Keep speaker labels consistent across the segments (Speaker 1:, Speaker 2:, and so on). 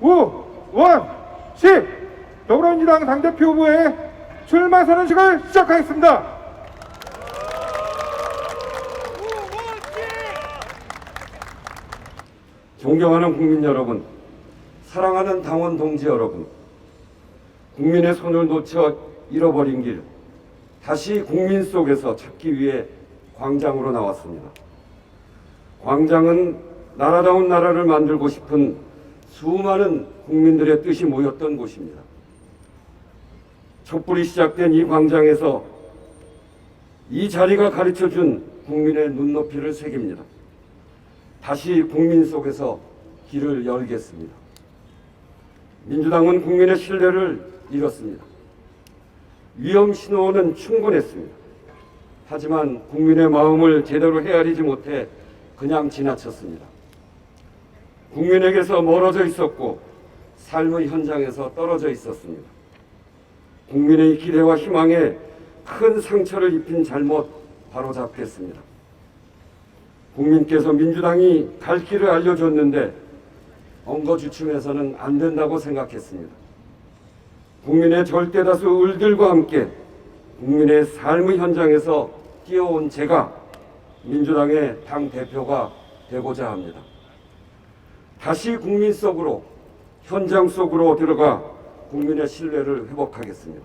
Speaker 1: 우원식 더불어민주당 당대표 후보의 출마 선언식을 시작하겠습니다.
Speaker 2: 존경하는 국민 여러분, 사랑하는 당원 동지 여러분, 국민의 손을 놓쳐 잃어버린 길, 다시 국민 속에서 찾기 위해 광장으로 나왔습니다. 광장은 나라다운 나라를 만들고 싶은 수많은 국민들의 뜻이 모였던 곳입니다. 촛불이 시작된 이 광장에서 이 자리가 가르쳐 준 국민의 눈높이를 새깁니다. 다시 국민 속에서 길을 열겠습니다. 민주당은 국민의 신뢰를 잃었습니다. 위험 신호는 충분했습니다. 하지만 국민의 마음을 제대로 헤아리지 못해 그냥 지나쳤습니다. 국민에게서 멀어져 있었고 삶의 현장에서 떨어져 있었습니다. 국민의 기대와 희망에 큰 상처를 입힌 잘못 바로잡겠습니다. 국민께서 민주당이 갈 길을 알려줬는데 엉거주춤해서는 안 된다고 생각했습니다. 국민의 절대다수 을들과 함께 국민의 삶의 현장에서 뛰어온 제가 민주당의 당 대표가 되고자 합니다. 다시 국민 속으로 현장 속으로 들어가 국민의 신뢰를 회복하겠습니다.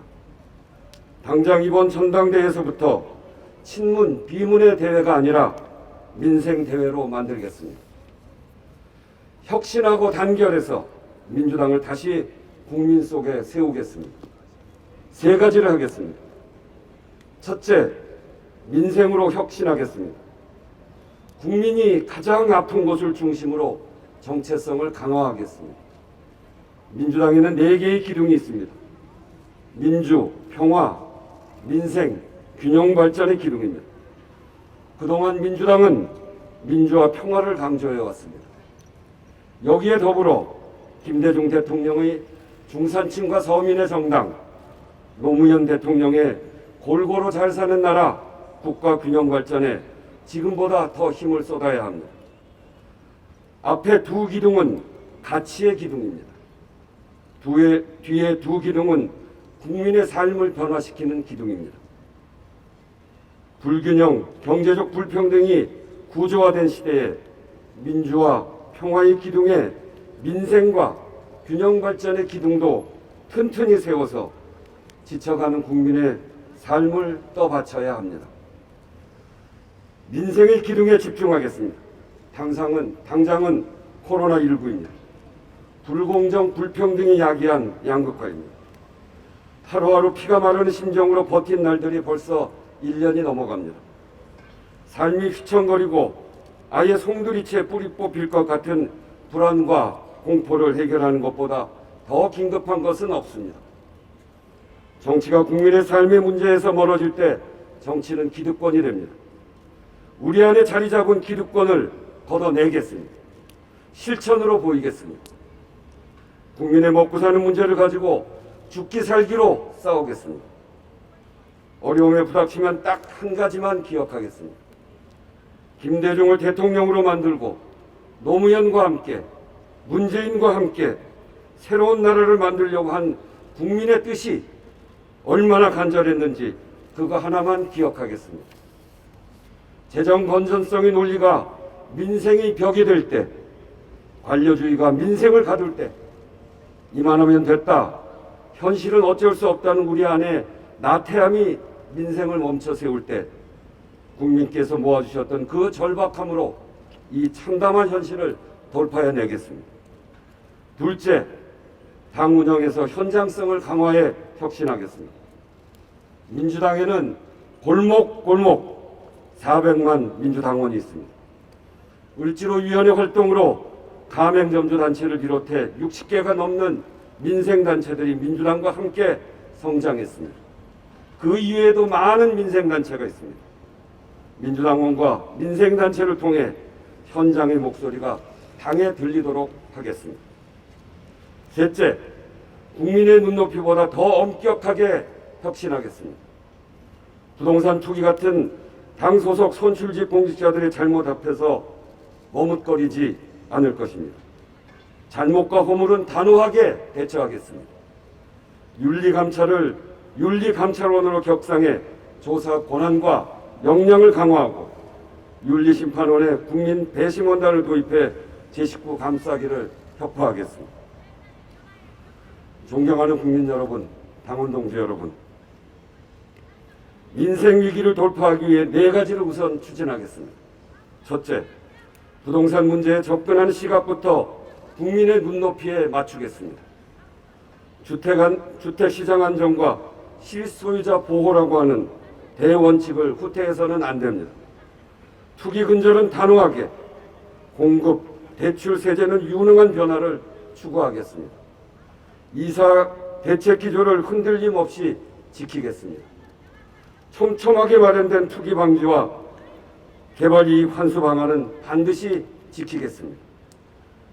Speaker 2: 당장 이번 전당대회에서부터 친문 비문의 대회가 아니라 민생 대회로 만들겠습니다. 혁신하고 단결해서 민주당을 다시 국민 속에 세우겠습니다. 세 가지를 하겠습니다. 첫째, 민생으로 혁신하겠습니다. 국민이 가장 아픈 곳을 중심으로 정체성을 강화하겠습니다. 민주당에는 네 개의 기둥이 있습니다. 민주, 평화, 민생, 균형 발전의 기둥입니다. 그동안 민주당은 민주와 평화를 강조해 왔습니다. 여기에 더불어 김대중 대통령의 중산층과 서민의 정당, 노무현 대통령의 골고루 잘 사는 나라 국가 균형 발전에 지금보다 더 힘을 쏟아야 합니다. 앞에 두 기둥은 가치의 기둥입니다. 두의, 뒤에 두 기둥은 국민의 삶을 변화시키는 기둥입니다. 불균형, 경제적 불평등이 구조화된 시대에 민주화, 평화의 기둥에 민생과 균형 발전의 기둥도 튼튼히 세워서 지쳐가는 국민의 삶을 떠받쳐야 합니다. 민생의 기둥에 집중하겠습니다. 당장은, 당장은 코로나19입니다. 불공정, 불평등이 야기한 양극화입니다. 하루하루 피가 마르는 심정으로 버틴 날들이 벌써 1년이 넘어갑니다. 삶이 휘청거리고 아예 송두리째 뿌리 뽑힐 것 같은 불안과 공포를 해결하는 것보다 더 긴급한 것은 없습니다. 정치가 국민의 삶의 문제에서 멀어질 때 정치는 기득권이 됩니다. 우리 안에 자리 잡은 기득권을 걷어내겠습니다. 실천으로 보이겠습니다. 국민의 먹고 사는 문제를 가지고 죽기 살기로 싸우겠습니다. 어려움에 부닥치면 딱 한 가지만 기억하겠습니다. 김대중을 대통령으로 만들고 노무현과 함께 문재인과 함께 새로운 나라를 만들려고 한 국민의 뜻이 얼마나 간절했는지 그거 하나만 기억하겠습니다. 재정 건전성의 논리가 민생의 벽이 될 때, 관료주의가 민생을 가둘 때, 이만하면 됐다. 현실은 어쩔 수 없다는 우리 안에 나태함이 민생을 멈춰 세울 때, 국민께서 모아주셨던 그 절박함으로 이 참담한 현실을 돌파해내겠습니다. 둘째, 당 운영에서 현장성을 강화해 혁신하겠습니다. 민주당에는 골목골목 400만 민주당원이 있습니다. 을지로위원회 활동으로 가맹점주 단체를 비롯해 60개가 넘는 민생단체들이 민주당과 함께 성장했습니다. 그 이외에도 많은 민생단체가 있습니다. 민주당원과 민생단체를 통해 현장의 목소리가 당에 들리도록 하겠습니다. 셋째, 국민의 눈높이보다 더 엄격하게 혁신하겠습니다. 부동산 투기 같은 당 소속 선출직 공직자들의 잘못 앞에서 머뭇거리지 않을 것입니다. 잘못과 허물은 단호하게 대처하겠습니다. 윤리감찰을 윤리감찰원으로 격상해 조사 권한과 역량을 강화하고 윤리심판원에 국민 배심원단을 도입해 제19 감싸기를 격파하겠습니다. 존경하는 국민 여러분, 당원 동지 여러분, 민생 위기를 돌파하기 위해 네 가지를 우선 추진하겠습니다. 첫째, 부동산 문제에 접근하는 시각부터 국민의 눈높이에 맞추겠습니다. 주택 안, 주택 시장 안정과 실소유자 보호라고 하는 대원칙을 후퇴해서는 안 됩니다. 투기 근절은 단호하게, 공급, 대출 세제는 유능한 변화를 추구하겠습니다. 이사 대책 기조를 흔들림 없이 지키겠습니다. 촘촘하게 마련된 투기 방지와 개발 이익 환수 방안은 반드시 지키겠습니다.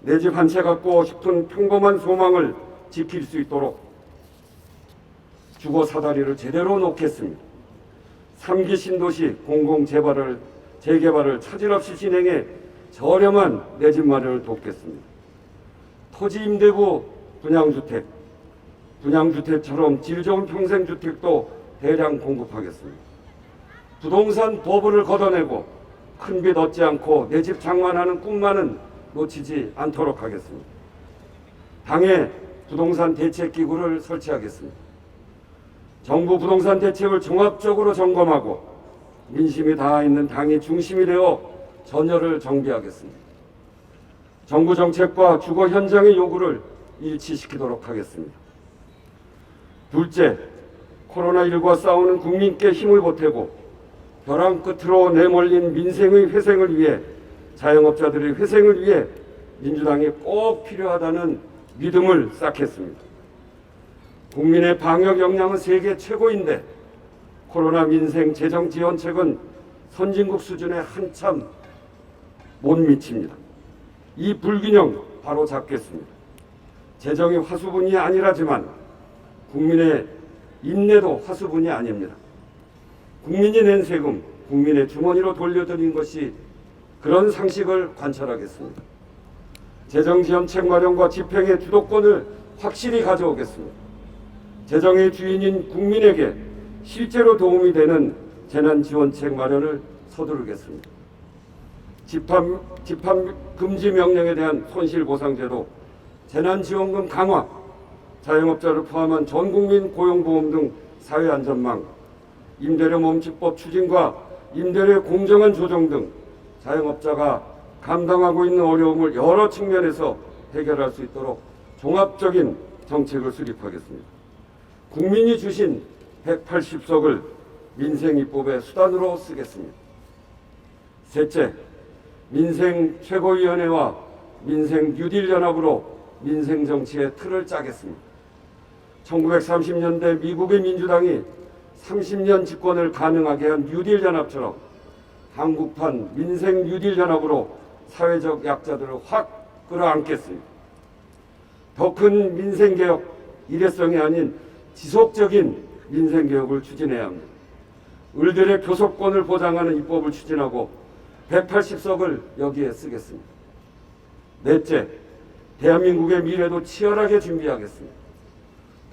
Speaker 2: 내 집 한 채 갖고 싶은 평범한 소망을 지킬 수 있도록 주거 사다리를 제대로 놓겠습니다. 3기 신도시 공공 재발을 재개발을 차질 없이 진행해 저렴한 내 집 마련을 돕겠습니다. 토지 임대부 분양주택, 분양주택처럼 질 좋은 평생주택도 대량 공급하겠습니다. 부동산 버블을 걷어내고 큰 빚 얻지 않고 내 집 장만하는 꿈만은 놓치지 않도록 하겠습니다. 당에 부동산 대책 기구를 설치하겠습니다. 정부 부동산 대책을 종합적으로 점검하고 민심이 닿아 있는 당이 중심이 되어 전열을 정비하겠습니다. 정부 정책과 주거 현장의 요구를 일치시키도록 하겠습니다. 둘째, 코로나19와 싸우는 국민께 힘을 보태고 벼랑 끝으로 내몰린 민생의 회생을 위해 자영업자들의 회생을 위해 민주당이 꼭 필요하다는 믿음을 쌓겠습니다. 국민의 방역 역량은 세계 최고인데 코로나 민생 재정 지원책은 선진국 수준에 한참 못 미칩니다. 이 불균형 바로 잡겠습니다. 재정이 화수분이 아니라지만 국민의 인내도 화수분이 아닙니다. 국민이 낸 세금 국민의 주머니로 돌려드린 것이 그런 상식을 관철하겠습니다. 재정지원책 마련과 집행의 주도권을 확실히 가져오겠습니다. 재정의 주인인 국민에게 실제로 도움이 되는 재난지원책 마련을 서두르겠습니다. 집합, 집합 금지 명령에 대한 손실보상제도, 재난지원금 강화, 자영업자를 포함한 전국민 고용보험 등 사회안전망, 임대료 멈춤법 추진과 임대료의 공정한 조정 등 자영업자가 감당하고 있는 어려움을 여러 측면에서 해결할 수 있도록 종합적인 정책을 수립하겠습니다. 국민이 주신 180석을 민생 입법의 수단으로 쓰겠습니다. 셋째, 민생 최고위원회와 민생 뉴딜 연합으로 민생 정치의 틀을 짜겠습니다. 1930년대 미국의 민주당이 30년 집권을 가능하게 한 뉴딜 연합처럼 한국판 민생 뉴딜 연합으로 사회적 약자들을 확 끌어안겠습니다. 더 큰 민생 개혁 일회성이 아닌 지속적인 민생 개혁을 추진해야 합니다. 을들의 교섭권을 보장하는 입법을 추진하고 180석을 여기에 쓰겠습니다. 넷째, 대한민국의 미래도 치열하게 준비하겠습니다.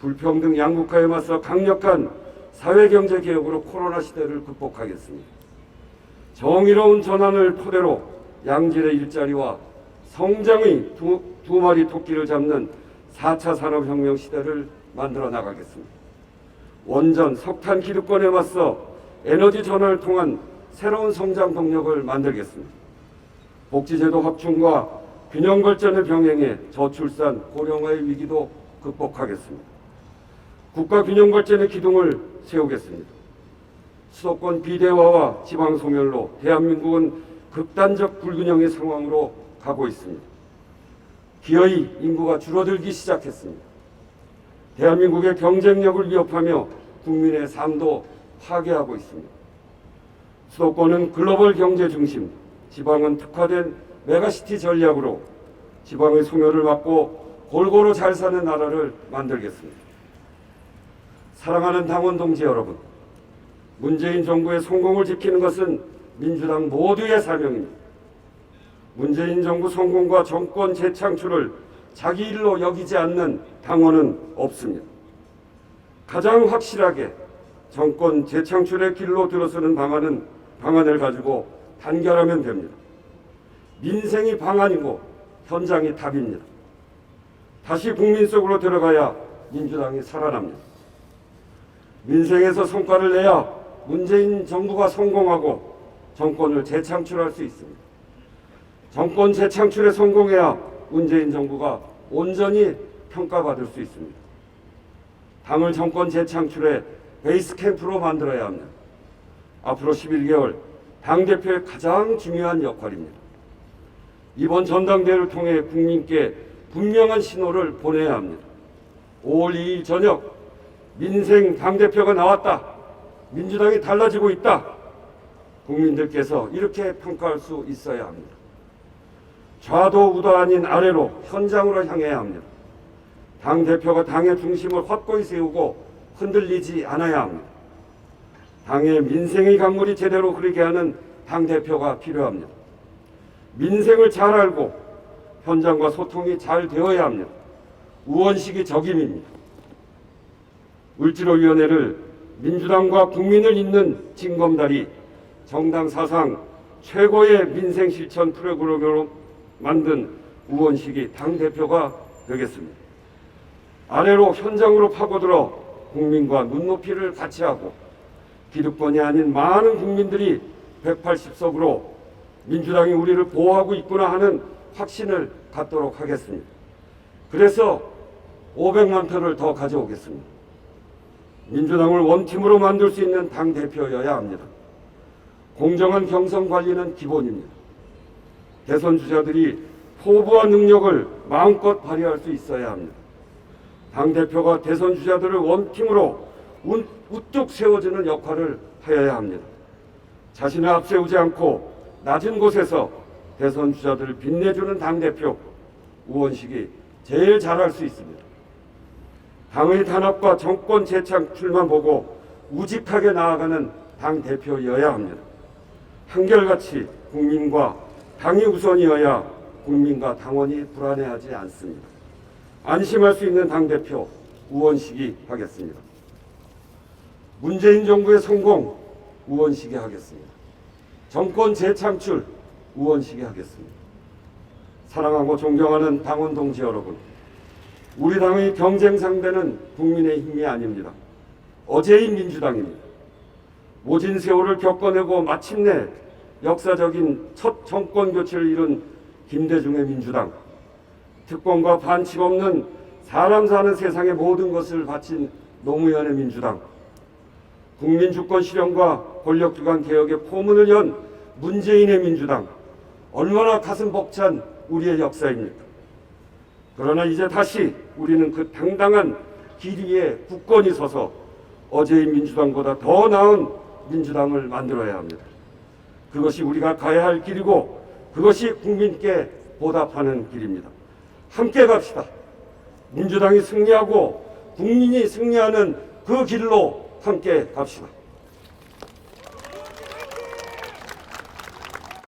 Speaker 2: 불평등 양극화에 맞서 강력한 사회경제 개혁으로 코로나 시대를 극복하겠습니다. 정의로운 전환을 토대로 양질의 일자리와 성장의 두, 두 마리 토끼를 잡는 4차 산업혁명 시대를 만들어 나가겠습니다. 원전, 석탄 기득권에 맞서 에너지 전환을 통한 새로운 성장 동력을 만들겠습니다. 복지제도 확충과 균형 발전을 병행해 저출산, 고령화의 위기도 극복하겠습니다. 국가 균형 발전의 기둥을 세우겠습니다. 수도권 비대화와 지방 소멸로 대한민국은 극단적 불균형의 상황으로 가고 있습니다. 기어이 인구가 줄어들기 시작했습니다. 대한민국의 경쟁력을 위협하며 국민의 삶도 파괴하고 있습니다. 수도권은 글로벌 경제 중심, 지방은 특화된 메가시티 전략으로 지방의 소멸을 막고 골고루 잘 사는 나라를 만들겠습니다. 사랑하는 당원 동지 여러분, 문재인 정부의 성공을 지키는 것은 민주당 모두의 사명입니다. 문재인 정부 성공과 정권 재창출을 자기 일로 여기지 않는 당원은 없습니다. 가장 확실하게 정권 재창출의 길로 들어서는 방안은 방안을 가지고 단결하면 됩니다. 민생이 방안이고 현장이 답입니다. 다시 국민 속으로 들어가야 민주당이 살아납니다. 민생에서 성과를 내야 문재인 정부가 성공하고 정권을 재창출할 수 있습니다. 정권 재창출에 성공해야 문재인 정부가 온전히 평가받을 수 있습니다. 당을 정권 재창출의 베이스 캠프로 만들어야 합니다. 앞으로 11개월 당대표의 가장 중요한 역할입니다. 이번 전당대회를 통해 국민께 분명한 신호를 보내야 합니다. 5월 2일 저녁 민생 당대표가 나왔다. 민주당이 달라지고 있다. 국민들께서 이렇게 평가할 수 있어야 합니다. 좌도 우도 아닌 아래로 현장으로 향해야 합니다. 당 대표가 당의 중심을 확고히 세우고 흔들리지 않아야 합니다. 당의 민생의 강물이 제대로 흐르게 하는 당 대표가 필요합니다. 민생을 잘 알고 현장과 소통이 잘 되어야 합니다. 우원식이 적임입니다. 을지로위원회를 민주당과 국민을 잇는 징검다리 정당 사상 최고의 민생 실천 프로그램으로 만든 우원식이 당 대표가 되겠습니다. 아래로 현장으로 파고들어 국민과 눈높이를 같이 하고 기득권이 아닌 많은 국민들이 180석으로 민주당이 우리를 보호하고 있구나 하는 확신을 갖도록 하겠습니다. 그래서 500만 표를 더 가져오겠습니다. 민주당을 원팀으로 만들 수 있는 당 대표여야 합니다. 공정한 경선 관리는 기본입니다. 대선 주자들이 포부와 능력을 마음껏 발휘할 수 있어야 합니다. 당 대표가 대선 주자들을 원팀으로 우- 우뚝 세워주는 역할을 하여야 합니다. 자신을 앞세우지 않고 낮은 곳에서 대선 주자들을 빛내주는 당 대표 우원식이 제일 잘할 수 있습니다. 당의 단합과 정권 재창출만 보고 우직하게 나아가는 당 대표여야 합니다. 한결같이 국민과 당이 우선이어야 국민과 당원이 불안해하지 않습니다. 안심할 수 있는 당 대표 우원식이 하겠습니다. 문재인 정부의 성공 우원식이 하겠습니다. 정권 재창출 우원식이 하겠습니다. 사랑하고 존경하는 당원 동지 여러분, 우리 당의 경쟁 상대는 국민의힘이 아닙니다. 어제인 민주당입니다. 모진 세월을 겪어내고 마침내 역사적인 첫 정권 교체를 이룬 김대중의 민주당, 특권과 반칙 없는 사람 사는 세상의 모든 것을 바친 노무현의 민주당, 국민 주권 실현과 권력기관 개혁의 포문을 연 문재인의 민주당, 얼마나 가슴 벅찬 우리의 역사입니까? 그러나 이제 다시 우리는 그 당당한 길 위에 굳건히 서서 어제의 민주당보다 더 나은 민주당을 만들어야 합니다. 그것이 우리가 가야 할 길이고 그것이 국민께 보답하는 길입니다. 함께 갑시다. 민주당이 승리하고 국민이 승리하는 그 길로 함께 갑시다.